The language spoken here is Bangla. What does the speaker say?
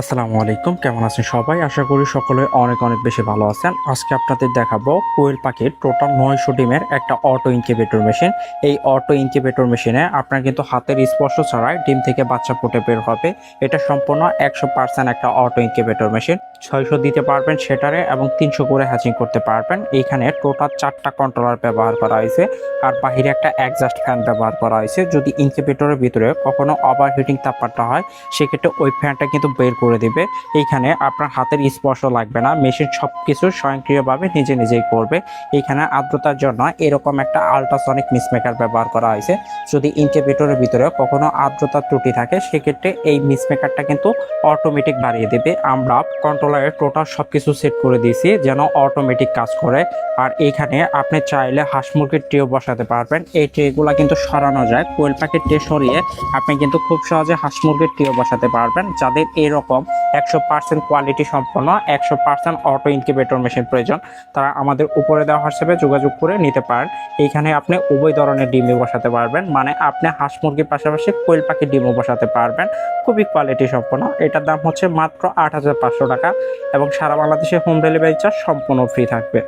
আসসালামু আলাইকুম, কেমন আছেন সবাই? আশা করি সকলে অনেক অনেক বেশি ভালো আছেন। আজকে আপনাদের দেখাবো কোয়েল পাখির টোটাল নয়শো ডিমের একটা অটো ইনকিউবেটর মেশিন। এই অটো ইনকিউবেটর মেশিনে আপনার কিন্তু হাতের স্পর্শ ছাড়াই ডিম থেকে বাচ্চা ফুটে বের হবে। এটা সম্পূর্ণ একশো পার্সেন্ট একটা অটো ইনকিউবেটর মেশিন। ছয়শো দিতে পারবেন সেটারে এবং তিনশো করে হ্যাচিং করতে পারবেন। এইখানে টোটাল চারটা কন্ট্রোলার ব্যবহার করা হয়েছে আর বাহিরে একটা অ্যাডজাস্ট ফ্যান ব্যবহার করা হয়েছে। যদি ইনকিউবেটরের ভিতরে কখনো ওভার হিটিং তাপমাত্রা হয়, সেক্ষেত্রে ওই ফ্যানটা কিন্তু বের করে দিবে। এইখানে আপনার হাতের স্পর্শ লাগবে না। মেশিন সব কিছু স্বয়ংক্রিয়ভাবে নিজে নিজেই করবে। এইখানে আর্দ্রতার জন্য এরকম একটা আল্ট্রাসনিক মিসমেকার ব্যবহার করা হয়েছে। যদি ইনকিউবেটরের ভিতরে কখনো আর্দ্রতার ত্রুটি থাকে, সেক্ষেত্রে এই মিসমেকারটা কিন্তু অটোমেটিক বাড়িয়ে দেবে। আমরা কন্ট্রোলারের টোটাল সব কিছু সেট করে দিয়েছি যেন অটোমেটিক কাজ করে। আর এইখানে আপনি চাইলে হাঁস মুরগির ট্রেও বসাতে পারবেন। এই ট্রেগুলো কিন্তু সরানো যায়। কোয়েল পাখির ট্রে সরিয়ে আপনি কিন্তু খুব সহজে হাঁস মুরগির ট্রেও বসাতে পারবেন। যাদের এরকম একশো পার্সেন্ট কোয়ালিটি সম্পন্ন, একশো পার্সেন্ট অটো ইনকিউবেটর মেশিন প্রয়োজন। তারা আমাদের উপরে দেওয়া হোয়াটসঅ্যাপে যোগাযোগ করে নিতে পারেন। এইখানে আপনি উভয় ধরনের ডিমও বসাতে পারবেন মানে আপনি হাঁস মুরগির পাশাপাশি কোয়েল পাখির ডিমও বসাতে পারবেন। খুবই কোয়ালিটি সম্পন্ন। এটার দাম হচ্ছে মাত্র আট হাজার পাঁচশো টাকা এবং সারা বাংলাদেশে হোম ডেলিভারি চার্জ সম্পূর্ণ ফ্রি থাকবে।